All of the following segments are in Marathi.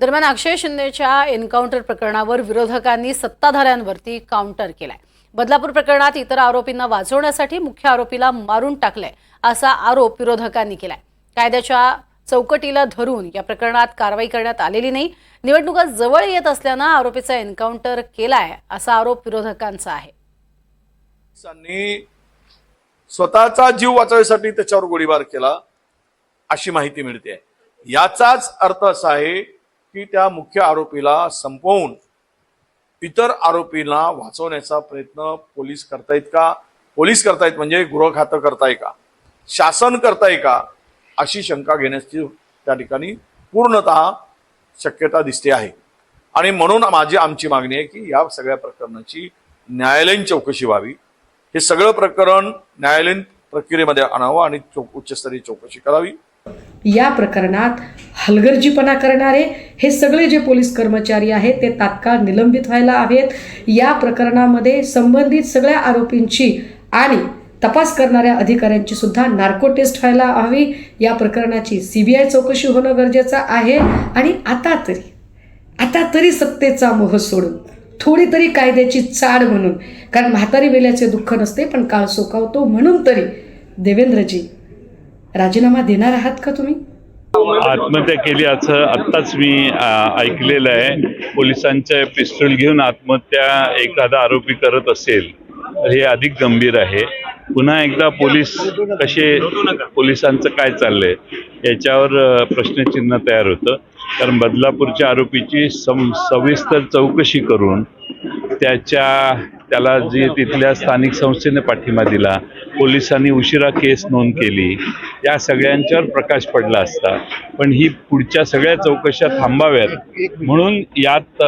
दरम्यान अक्षय शिंदेच्या एन्काउंटर प्रकरणावर विरोधकांनी सत्ताधाऱ्यांवरती काउंटर केलाय. बदलापूर प्रकरणात इतर आरोपींना वाचवण्यासाठी मुख्य आरोपीला मारून टाकलंय असा आरोप विरोधकांनी केलाय. कायद्याच्या चौकटीला धरून या प्रकरणात कारवाई करण्यात आलेली नाही. निवडणुका जवळ येत असल्यानं आरोपीचा एन्काउंटर केलाय असा आरोप विरोधकांचा आहे. स्वतःचा जीव वाचवण्यासाठी त्याच्यावर गोळीबार केला अशी माहिती मिळते याचाच अर्थ असा आहे की त्या मुख्य आरोपीला संपवून इतर आरोपींना वाचवण्याचा प्रयत्न पोलीस करतायत का? पोलीस करतायत म्हणजे गृहखातं करताय का? शासन करताय का? अशी शंका घेण्याची त्या ठिकाणी पूर्णतः शक्यता दिसते आहे. आणि म्हणून माझी आमची मागणी आहे की या सगळ्या प्रकरणाची न्यायालयीन चौकशी व्हावी. हे सगळं प्रकरण न्यायालयीन प्रक्रियेमध्ये आणावं आणि चौ उच्चस्तरीय चौकशी करावी. या प्रकरणात हलगर्जीपणा करणारे हे सगळे जे पोलीस कर्मचारी आहेत ते तात्काळ निलंबित व्हायला हवेत. या प्रकरणामध्ये संबंधित सगळ्या आरोपींची आणि तपास करणाऱ्या अधिकाऱ्यांची सुद्धा नार्को टेस्ट व्हायला हवी. या प्रकरणाची सी बी आय चौकशी होणं गरजेचं आहे. आणि आता तरी आता तरी सत्तेचा मोह सोडून थोडी तरी कायद्याची चाड म्हणून कारण म्हातारी वेल्याचे दुःख नसते पण काळ सोकावतो. म्हणून तरी देवेंद्रजी राजीनामा देणार आहात का तुम्ही? आत्महत्या केली असं आत्ताच मी ऐकलेलं आहे. पोलिसांचे पिस्तूल घेऊन आत्महत्या एखादा आरोपी करत असेल तर हे अधिक गंभीर आहे. पुन्हा एकदा पोलीस कसे पोलिसांचं काय चाललंय याच्यावर प्रश्नचिन्ह तयार होतं. कारण बदलापूरच्या आरोपीची सम सविस्तर चौकशी करून त्याच्या त्याला जे तिथल्या स्थानिक संस्थेने पाठिंबा दिला पोलिसांनी उशिरा केस नोंद केली या सगळ्यांच्यावर प्रकाश पडला असता. पण ही पुढच्या सगळ्या चौकशा थांबाव्यात. म्हणून यात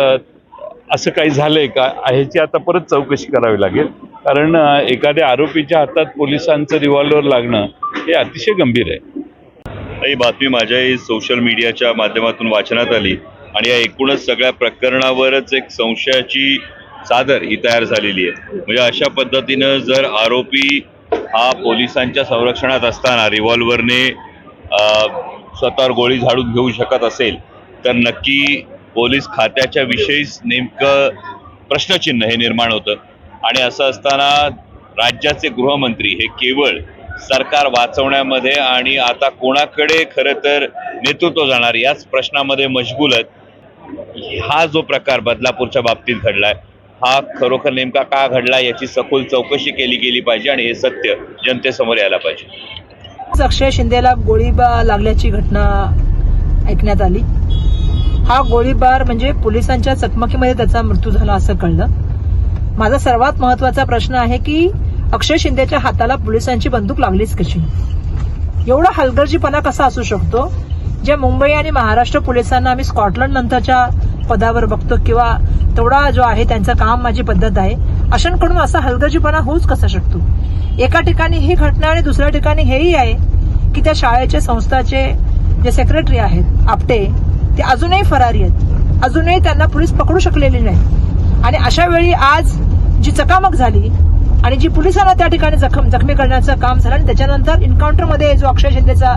असं काही झालंय का ह्याची आता परत चौकशी करावी लागेल. कारण एखाद्या आरोपीच्या हातात पोलिसांचं रिव्हॉल्वर लागणं हे अतिशय गंभीर आहे. ही बातमी माझ्याही सोशल मीडियाच्या माध्यमातून वाचनात आली आणि या एकूणच सगळ्या प्रकरणावरच एक संशयाची चादर ही तयार झालेली आहे. म्हणजे अशा पद्धतीनं जर आरोपी हा पोलिसांच्या संरक्षणात असताना रिव्हॉल्वरने स्वतःवर गोळी झाडून घेऊ शकत असेल तर नक्की पोलीस खात्याच्या विषयीच नेमकं प्रश्नचिन्ह हे निर्माण होतं. आणि असं असताना राज्याचे गृहमंत्री हे केवळ सरकार वाचवण्यामध्ये आणि आता कोणाकडे खरं तर नेतृत्व जाणार याच प्रश्नामध्ये मशगूल आहेत. हा जो प्रकार बदलापूरच्या बाबतीत घडलाय हा खरोखर नेमका का घडला याची सखोल चौकशी केली गेली पाहिजे आणि हे सत्य जनतेसमोर यायला पाहिजे. अक्षय शिंदेला गोळीबार लागल्याची घटना ऐकण्यात आली. हा गोळीबार म्हणजे पोलिसांच्या चकमकीमध्ये त्याचा मृत्यू झाला असं कळलं. माझा सर्वात महत्त्वाचा प्रश्न आहे की अक्षय शिंदेच्या हाताला पोलिसांची बंदूक लागलीच कशी? एवढा हलगर्जीपणा कसा असू शकतो? ज्या मुंबई आणि महाराष्ट्र पोलिसांना आम्ही स्कॉटलंड नंतरच्या पदावर बघतो किंवा तेवढा जो आहे त्यांचं काम माझी पद्धत आहे अशांकडून असा हलगर्जीपणा होऊच कसा शकतो? एका ठिकाणी ही घटना आणि दुसऱ्या ठिकाणी हेही आहे की त्या शाळेचे संस्थाचे जे सेक्रेटरी आहेत आपटे ते अजूनही फरारी आहेत. अजूनही त्यांना पोलीस पकडू शकलेले नाही आणि अशा वेळी आज जी चकामक झाली आणि जी पोलिसाला त्या ठिकाणी जखम जखमी करण्याचं काम झालं आणि त्याच्यानंतर एन्काउंटरमध्ये जो अक्षय शिंदेचा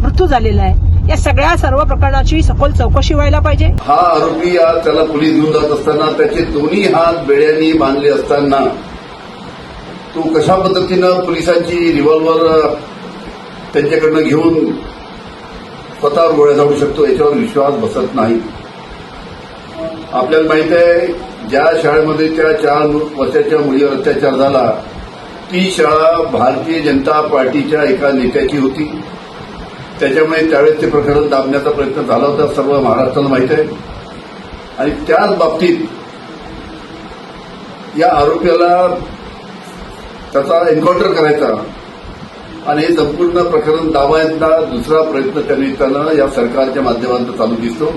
मृत्यू झालेला आहे या सगळ्या सर्व प्रकरणाची सखोल चौकशी व्हायला पाहिजे. हा आरोपी आज त्याला पोलीस घेऊन जात असताना त्याचे दोन्ही हात बेड्यांनी बांधले असताना तो कशा पद्धतीनं पोलिसांची रिव्हॉल्वर त्यांच्याकडनं घेऊन स्वतःवर गोळ्या जाऊ शकतो याच्यावर विश्वास बसत नाही. आपल्याला माहीत आहे ज्या शाळेमध्ये त्या चार वर्षाच्या मुलीवर अत्याचार झाला ती शाळा भारतीय जनता पार्टीच्या एका नेत्याची होती. त्याच्यामुळे त्यावेळेस ते प्रकरण दाबण्याचा प्रयत्न झाला होता सर्व महाराष्ट्राला माहीत आहे. आणि त्याच बाबतीत या आरोपीला त्याचा एन्काउंटर करायचा आणि हे संपूर्ण प्रकरण दाबायचा दुसरा प्रयत्न त्या निमित्तानं या सरकारच्या माध्यमातून चालू दिसतो.